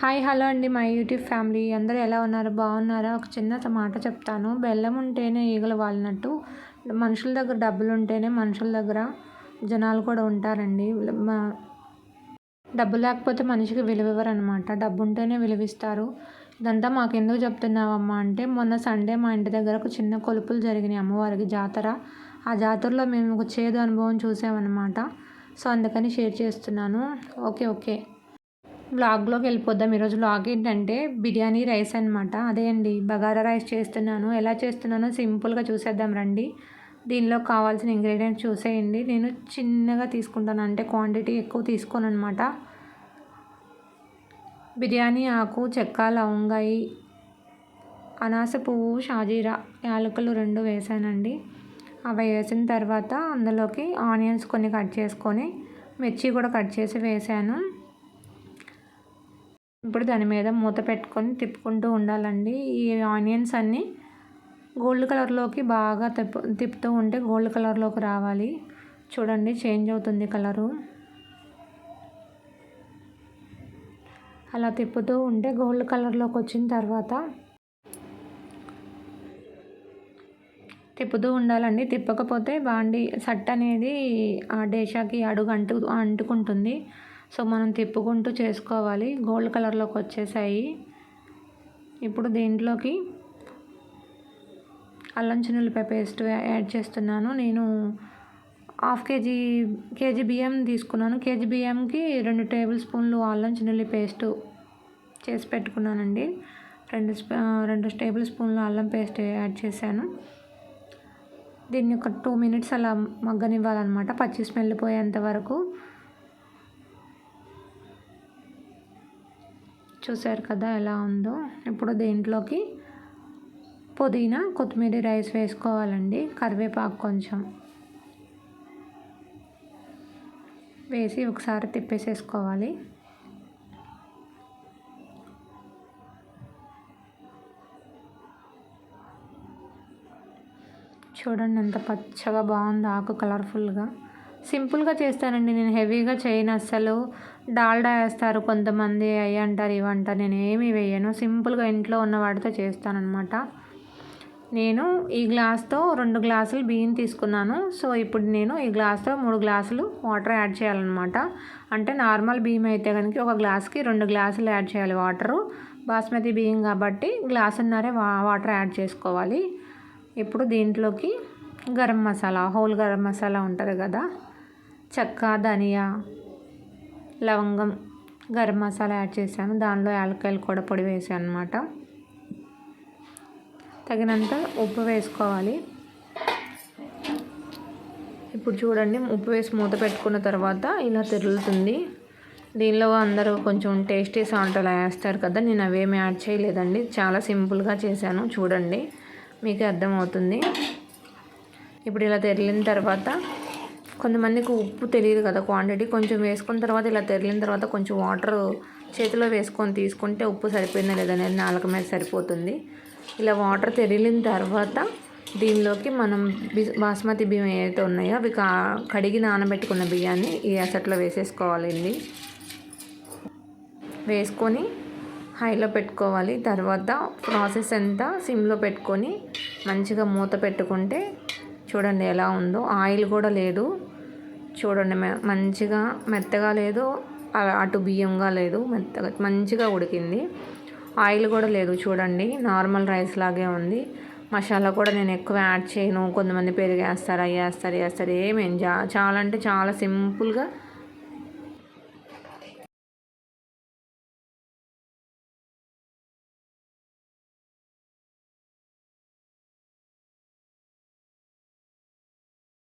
Hi hello అండి. My YouTube family అందరూ ఎలా ఉన్నారు? బాగున్నారా? ఒక చిన్న మాట చెప్తాను. బెల్లం ఉంటేనే ఈగలు వాలినట్టు. మనుషుల దగ్గర డబ్బులు ఉంటేనే మనుషుల దగ్గర జనాలు కూడా ఉంటారండి. డబ్బు లేకపోతే మనిషికి విలువివ్వరు అనమాట డబ్బు ఉంటేనే విలువిస్తారు. ఇదంతా మాకెందుకు చెప్తున్నావమ్మా అంటే మొన్న సండే మా ఇంటి దగ్గర ఒక చిన్న కొలుపులు జరిగినాయి అమ్మవారికి జాతర. ఆ జాతరలో మేము ఒక చేదు అనుభవం చూసామన్నమాట. సో అందుకని షేర్ చేస్తున్నాను. Okay okay. బ్లాగ్లోకి వెళ్ళిపోద్దాం. ఈరోజు వ్లాగ్ ఏంటంటే బిర్యానీ రైస్ అనమాట అదే అండి బగారా రైస్ చేస్తున్నాను. ఎలా చేస్తున్నానో సింపుల్గా చూసేద్దాం రండి. దీనిలో కావాల్సిన ఇంగ్రీడియంట్స్ చూసేయండి. నేను చిన్నగా తీసుకుంటాను అంటే క్వాంటిటీ ఎక్కువ తీసుకోను అనమాట బిర్యానీ ఆకు చెక్క లవంగాయి అనాస పువ్వు షాజీరా యాలకులు రెండు వేసానండి. అవి వేసిన తర్వాత అందులోకి ఆనియన్స్ కొన్ని కట్ చేసుకొని మిర్చి కూడా కట్ చేసి వేసాను. ఇప్పుడు దాని మీద మూత పెట్టుకొని తిప్పుకుంటూ ఉండాలండి. ఈ ఆనియన్స్ అన్నీ గోల్డ్ కలర్లోకి బాగా తిప్పు తిప్పుతూ ఉంటే గోల్డ్ కలర్లోకి రావాలి. చూడండి చేంజ్ అవుతుంది కలరు. అలా తిప్పుతూ ఉంటే గోల్డ్ కలర్లోకి వచ్చిన తర్వాత తిప్పుతూ ఉండాలండి. తిప్పకపోతే బాండి సట్ అనేది ఆ డేషాకి అడుగు అంటు అంటుకుంటుంది. సో మనం తిప్పుకుంటూ చేసుకోవాలి. గోల్డ్ కలర్లోకి వచ్చేసాయి. ఇప్పుడు దీంట్లోకి అల్లం చిన్నులపై పేస్ట్ యాడ్ చేస్తున్నాను. నేను హాఫ్ కేజీ కేజీ బియ్యం తీసుకున్నాను. కేజీ బియ్యంకి రెండు టేబుల్ స్పూన్లు అల్లం చిన్నుల్లి పేస్ట్ చేసి పెట్టుకున్నానండి. రెండు రెండు టేబుల్ స్పూన్లు అల్లం పేస్ట్ యాడ్ చేశాను. దీన్ని ఒక టూ మినిట్స్ అలా మగ్గనివ్వాలన్నమాట. పచ్చి స్మెల్ పోయేంత వరకు చూసారు కదా ఎలా ఉందో. ఇప్పుడు దీంట్లోకి పుదీనా కొత్తిమీర రైస్ వేసుకోవాలండి. కరివేపాకు కొంచెం వేసి ఒకసారి తిప్పేసేసుకోవాలి. చూడండి ఎంత పచ్చగా బాగుంది ఆకు కలర్ఫుల్గా. సింపుల్గా చేస్తానండి. నేను హెవీగా చేయను అస్సలు. డాల్డా వేస్తారు కొంతమంది అవి అంటారు ఇవంటారు నేను ఏమి వేయను. సింపుల్గా ఇంట్లో ఉన్న వాటితో చేస్తానన్నమాట. నేను ఈ గ్లాస్తో రెండు గ్లాసులు బియ్యం తీసుకున్నాను. సో ఇప్పుడు నేను ఈ గ్లాస్తో మూడు గ్లాసులు వాటర్ యాడ్ చేయాలన్నమాట. అంటే నార్మల్ బియ్యం అయితే కనుక ఒక గ్లాస్కి రెండు గ్లాసులు యాడ్ చేయాలి వాటరు. బాస్మతి బియ్యం కాబట్టి గ్లాసున్నరే వాటర్ యాడ్ చేసుకోవాలి. ఇప్పుడు దీంట్లోకి గరం మసాలా హోల్ గరం మసాలా ఉంటుంది కదా. చెక్క ధనియా లవంగం గరం మసాలా యాడ్ చేశాను. దానిలో యాలకాయలు కూడా పొడి వేసాను అనమాట తగినంత ఉప్పు వేసుకోవాలి. ఇప్పుడు చూడండి ఉప్పు వేసి మూత పెట్టుకున్న తర్వాత ఇలా తిరుగుతుంది. దీనిలో అందరూ కొంచెం టేస్టీ సాల్ట్ అలా వేస్తారు కదా నేను అవేమి యాడ్ చేయలేదండి. చాలా సింపుల్గా చేశాను చూడండి. మీకు అర్థమవుతుంది. ఇప్పుడు ఇలా తెరిలిన తర్వాత కొంతమందికి ఉప్పు తెలియదు కదా క్వాంటిటీ కొంచెం వేసుకున్న తర్వాత ఇలా తెరిలిన తర్వాత కొంచెం వాటర్ చేతిలో వేసుకొని తీసుకుంటే ఉప్పు సరిపోయిందా లేదనేది నాలుక మీద సరిపోతుంది. ఇలా వాటర్ తెరిలిన తర్వాత దీనిలోకి మనం బాస్మతి బియ్యం ఏవైతే ఉన్నాయో అవి కా కడిగి నానబెట్టుకున్న బియ్యాన్ని ఈ అసట్లో వేసేసుకోవాలండి. వేసుకొని హైలో పెట్టుకోవాలి. తర్వాత ప్రాసెస్ అంతా సిమ్లో పెట్టుకొని మంచిగా మూత పెట్టుకుంటే చూడండి ఎలా ఉందో. ఆయిల్ కూడా లేదు. చూడండి మంచిగా మెత్తగా లేదు అటు బియ్యంగా లేదు మెత్తగా మంచిగా ఉడికింది. ఆయిల్ కూడా లేదు చూడండి నార్మల్ రైస్ లాగే ఉంది. మసాలా కూడా నేను ఎక్కువ యాడ్ చేయను కొంతమంది పెరుగు వేస్తారు అవి వేస్తారు వేస్తారు ఏమేం చాలా అంటే చాలా సింపుల్గా